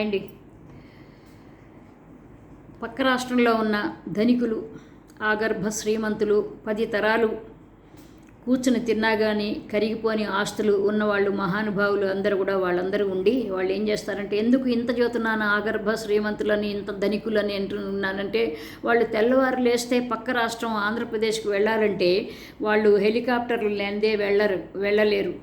అండి పక్క రాష్ట్రంలో ఉన్న ధనికులు ఆగర్భ శ్రీమంతులు పది తరాలు కూర్చుని తిన్నా కానీ కరిగిపోని ఆస్తులు ఉన్నవాళ్ళు మహానుభావులు అందరూ కూడా వాళ్ళందరూ ఉండి వాళ్ళు ఏం చేస్తారంటే ఎందుకు ఇంత చదువుతున్నాను ఆగర్భ శ్రీమంతులని ఇంత ధనికులని అంటున్నానంటే వాళ్ళు తెల్లవారు లేస్తే పక్క రాష్ట్రం ఆంధ్రప్రదేశ్కి వెళ్ళాలంటే వాళ్ళు హెలికాప్టర్లు లేనిదే వెళ్ళరు వెళ్ళలేరు.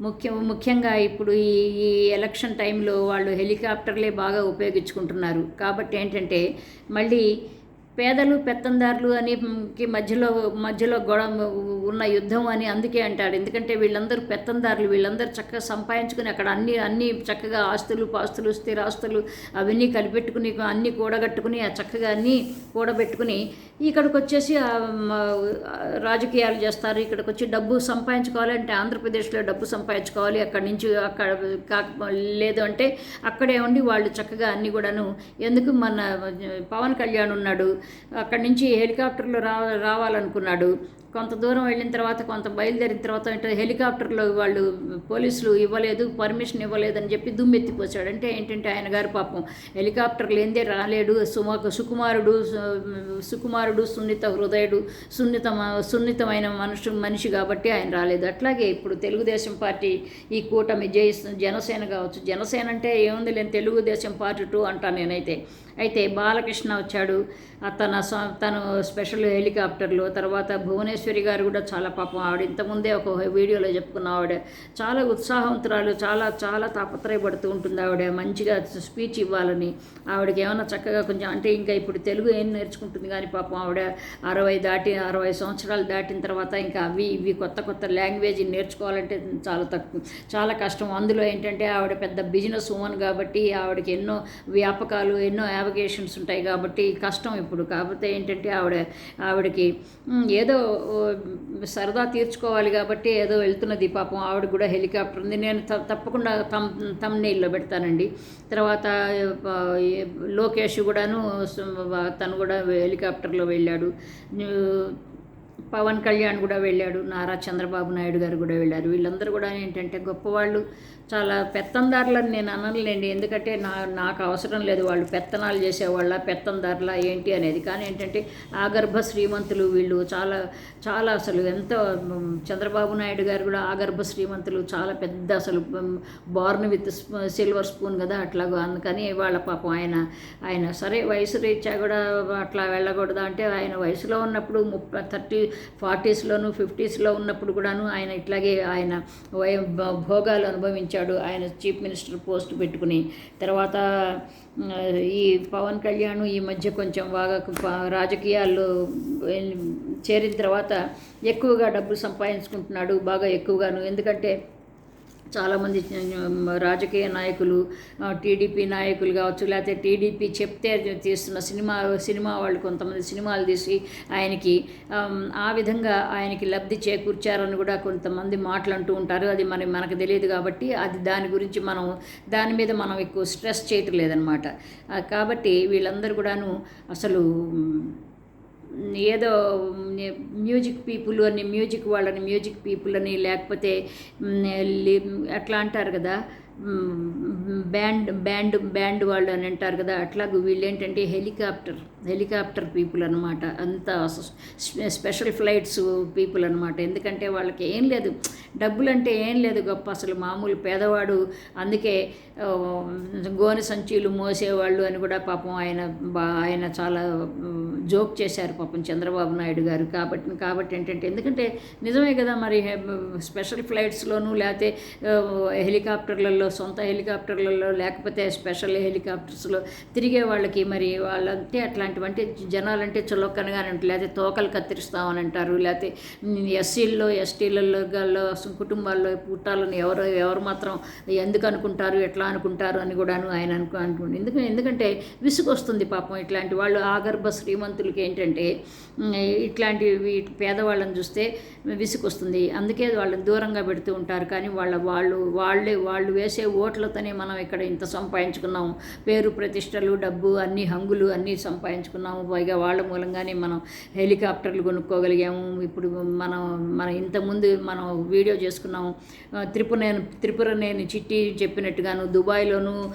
ముఖ్యం ముఖ్యంగా ఇప్పుడు ఈ ఈ ఎలక్షన్ టైంలో వాళ్ళు హెలికాప్టర్లే బాగా ఉపయోగించుకుంటున్నారు. కాబట్టి ఏంటంటే మళ్ళీ పేదలు పెత్తందారులు అని కి మధ్యలో మధ్యలో గొడవ ఉన్న యుద్ధం అని అందుకే అంటాడు. ఎందుకంటే వీళ్ళందరూ పెత్తందారులు వీళ్ళందరూ చక్కగా సంపాదించుకుని అక్కడ అన్ని అన్ని చక్కగా ఆస్తులు పాస్తులు స్థిరాస్తులు అవన్నీ కలిపెట్టుకుని అన్ని కూడగట్టుకుని ఆ చక్కగా అన్నీ కూడబెట్టుకుని ఇక్కడికి వచ్చేసి రాజకీయాలు చేస్తారు. ఇక్కడికి వచ్చి డబ్బు సంపాదించుకోవాలంటే ఆంధ్రప్రదేశ్లో డబ్బు సంపాదించుకోవాలి. అక్కడి నుంచి అక్కడ కాక లేదు అంటే అక్కడే ఉండి వాళ్ళు చక్కగా అన్ని కూడాను. ఎందుకు మన పవన్ కళ్యాణ్ ఉన్నాడు అక్కడి నుంచి హెలికాప్టర్లో రా రావాలనుకున్నాడు. కొంత దూరం వెళ్ళిన తర్వాత కొంత బయలుదేరిన తర్వాత ఏంటో హెలికాప్టర్లో వాళ్ళు పోలీసులు ఇవ్వలేదు పర్మిషన్ ఇవ్వలేదు అని చెప్పి దుమ్మెత్తిపోసాడు అంటే ఏంటంటే ఆయన గారు పాపం హెలికాప్టర్ లేనిదే రాలేడు. సుమ సుకుమారుడు సుకుమారుడు సున్నిత హృదయుడు సున్నిత సున్నితమైన మనుషు మనిషి కాబట్టి ఆయన రాలేదు. అట్లాగే ఇప్పుడు తెలుగుదేశం పార్టీ ఈ కూటమి జయిస్తుంది జనసేన కావచ్చు. జనసేన అంటే ఏముంది లేని తెలుగుదేశం పార్టీ టూ అంటాను నేనైతే. అయితే బాలకృష్ణ వచ్చాడు. తన తను స్పెషల్ హెలికాప్టర్లు తర్వాత భువనేశ్వర గారు కూడా చాలా పాపం ఆవిడ. ఇంతకుముందే ఒక వీడియోలో చెప్పుకున్న ఆవిడ. చాలా ఉత్సాహవంతురాలు చాలా చాలా తాపత్రయపడుతూ ఉంటుంది ఆవిడ. మంచిగా స్పీచ్ ఇవ్వాలని. ఆవిడకి ఏమైనా చక్కగా కొంచెం అంటే ఇంకా ఇప్పుడు తెలుగు ఏం నేర్చుకుంటుంది కానీ పాపం ఆవిడ అరవై దాటి అరవై సంవత్సరాలు దాటిన తర్వాత ఇంకా అవి ఇవి కొత్త కొత్త లాంగ్వేజ్ నేర్చుకోవాలంటే చాలా తక్కువ చాలా కష్టం. అందులో ఏంటంటే ఆవిడ పెద్ద బిజినెస్ ఉమెన్ కాబట్టి ఆవిడకి ఎన్నో వ్యాపకాలు ఎన్నో యావిగేషన్స్ ఉంటాయి కాబట్టి కష్టం ఇప్పుడు. కాకపోతే ఏంటంటే ఆవిడ ఆవిడకి ఏదో సరదా తీర్చుకోవాలి కాబట్టి ఏదో వెళ్తున్నది పాపం. ఆవిడ కూడా హెలికాప్టర్ ఉంది. నేను త- తప్పకుండా తమ్ తమ్ నీళ్ళలో పెడతానండి. తర్వాత లోకేష్ కూడాను తను కూడా హెలికాప్టర్లో వెళ్ళాడు. పవన్ కళ్యాణ్ కూడా వెళ్ళాడు నారా చంద్రబాబు నాయుడు గారు కూడా వెళ్ళారు. వీళ్ళందరూ కూడా ఏంటంటే గొప్పవాళ్ళు. చాలా పెత్తందారులని నేను అనలేండి. ఎందుకంటే నా నాకు అవసరం లేదు. వాళ్ళు పెత్తనాలు చేసేవాళ్ళ పెత్తందారుల ఏంటి అనేది. కానీ ఏంటంటే ఆగర్భ శ్రీమంతులు వీళ్ళు చాలా చాలా అసలు ఎంతో చంద్రబాబు నాయుడు గారు కూడా ఆగర్భ శ్రీమంతులు చాలా పెద్ద అసలు బార్న్ విత్ సిల్వర్ స్పూన్ కదా అట్లాగో. అందుకని వాళ్ళ పాపం ఆయన ఆయన సరే వయసు రీత్యా కూడా అట్లా వెళ్ళకూడదు అంటే ఆయన వయసులో ఉన్నప్పుడు ముప్పై థర్టీ ఫార్టీస్లోను ఫిఫ్టీస్లో ఉన్నప్పుడు కూడాను ఆయన ఇట్లాగే ఆయన భ- భోగాలు అనుభవించాడు. ఆయన చీఫ్ మినిస్టర్ పోస్ట్ పెట్టుకుని. తర్వాత ఈ పవన్ కళ్యాణ్ ఈ మధ్య కొంచెం బాగా రాజకీయాల్లో చేరిన తర్వాత ఎక్కువగా డబ్బులు సంపాదించుకుంటున్నాడు. బాగా ఎక్కువగాను. ఎందుకంటే చాలామంది రాజకీయ నాయకులు టీడీపీ నాయకులు కావచ్చు లేకపోతే టీడీపీ చెప్తే తీస్తున్న సినిమా సినిమా వాళ్ళు కొంతమంది సినిమాలు తీసి ఆయనకి ఆ విధంగా ఆయనకి లబ్ధి చేకూర్చారని కూడా కొంతమంది మాటలంటూ ఉంటారు. అది మరి మనకు తెలియదు కాబట్టి అది దాని గురించి మనం దాని మీద మనం ఎక్కువ స్ట్రెస్ చేయటం లేదనమాట కాబట్టి వీళ్ళందరూ కూడాను అసలు ఏదో మ్యూజిక్ పీపుల్ అని మ్యూజిక్ వాళ్ళని మ్యూజిక్ పీపుల్ అని లేకపోతే లి- అట్లా అంటారు కదా బ్యాండ్ బ్యాండ్ బ్యాండ్ వాళ్ళు అని అంటారు కదా అట్లాగూ వీళ్ళు ఏంటంటే హెలికాప్టర్. హెలికాప్టర్ పీపుల్ అనమాట అంత స్పెషల్ ఫ్లైట్స్ పీపుల్ అనమాట ఎందుకంటే వాళ్ళకి ఏం లేదు. డబ్బులు అంటే ఏం లేదు గొప్ప. అసలు మామూలు పేదవాడు అందుకే గోనె సంచీలు మోసేవాళ్ళు అని కూడా పాపం ఆయన బా ఆయన చాలా జోక్ చేశారు పాపం చంద్రబాబు నాయుడు గారు. కాబట్టి కాబట్టి ఏంటంటే ఎందుకంటే నిజమే కదా మరి స్పెషల్ ఫ్లైట్స్లోనూ లేకపోతే హెలికాప్టర్లలో సొంత హెలికాప్టర్లలో లేకపోతే స్పెషల్ హెలికాప్టర్స్లో తిరిగే వాళ్ళకి మరి వాళ్ళంటే అట్లాంటివంటే జనాలంటే చులకనగానే ఉంటారు. లేకపోతే తోకలు కత్తిరిస్తామని అంటారు. లేకపోతే ఎస్సీల్లో ఎస్టీలలో కుటుంబాల్లో పుట్టాలని ఎవరు ఎవరు మాత్రం ఎందుకు అనుకుంటారు ఎట్లా అనుకుంటారు అని కూడాను ఆయన అనుకు అనుకుంటుంది ఎందుకంటే ఎందుకంటే విసుగు వస్తుంది పాపం ఇట్లాంటి వాళ్ళు. ఆగర్భ శ్రీమంతులకి ఏంటంటే ఇట్లాంటి పేదవాళ్ళని చూస్తే విసుగు వస్తుంది అందుకే వాళ్ళని దూరంగా పెడుతూ ఉంటారు. కానీ వాళ్ళ వాళ్ళు వాళ్ళే వాళ్ళు వేసే ఓట్లతోనే మనం ఇక్కడ ఇంత సంపాదించుకున్నాం. పేరు ప్రతిష్టలు డబ్బు అన్ని హంగులు అన్నీ సంపాదించు సంపాదించుకున్నాము పైగా వాళ్ళ మూలంగానే మనం హెలికాప్టర్లు కొనుక్కోగలిగాము. ఇప్పుడు మనం మన ఇంతకుముందు మనం వీడియో చేసుకున్నాము. ఆ, నేను త్రిపుర నేను చిట్టి చెప్పినట్టుగాను దుబాయ్లోను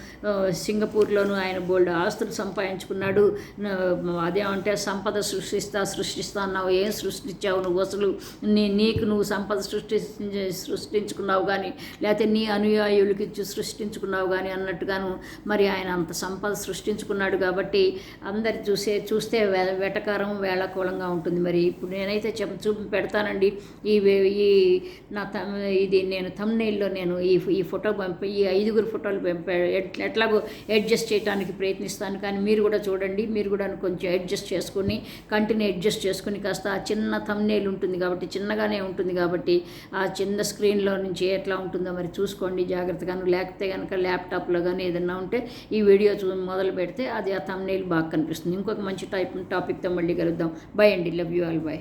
సింగపూర్లోను ఆయన బోల్డ్ ఆస్తులు సంపాదించుకున్నాడు. అదేమంటే సంపద సృష్టిస్తా సృష్టిస్తా అన్నావు. ఏం సృష్టించావు నువ్వు అసలు? నీ నీకు నువ్వు సంపద సృష్టి సృష్టించుకున్నావు కానీ లేకపోతే నీ అనుయాయులకి సృష్టించుకున్నావు కానీ అన్నట్టుగాను మరి ఆయన అంత సంపద సృష్టించుకున్నాడు కాబట్టి అందరు చూసే చూస్తే వె- వెటకారం వేళాకూలంగా ఉంటుంది మరి. ఇప్పుడు నేనైతే చెప్ చూపి పెడతానండి. ఈ ఈ నా తమ్ ఇది నేను తమ్నైల్లో నేను ఈ ఈ ఫోటో పంపి ఈ ఐదుగురు ఫోటోలు పంపా ఎట్లాగో అడ్జస్ట్ చేయడానికి ప్రయత్నిస్తాను. కానీ మీరు కూడా చూడండి మీరు కూడా కొంచెం అడ్జస్ట్ చేసుకుని కంటిని అడ్జస్ట్ చేసుకుని కాస్త ఆ చిన్న తమ్నేల్ ఉంటుంది కాబట్టి చిన్నగానే ఉంటుంది కాబట్టి ఆ చిన్న స్క్రీన్లో నుంచి ఎట్లా ఉంటుందో మరి చూసుకోండి జాగ్రత్తగాను. లేకపోతే కనుక ల్యాప్టాప్లో కానీ ఏదైనా ఉంటే ఈ వీడియో చూ మొదలు పెడితే అది ఆ తమ్నేల్ బాగా కనిపిస్తుంది. ఇంకొక మంచి టైప్ టాపిక్తో మళ్ళీ కలుద్దాం. బై అండి. Love you all by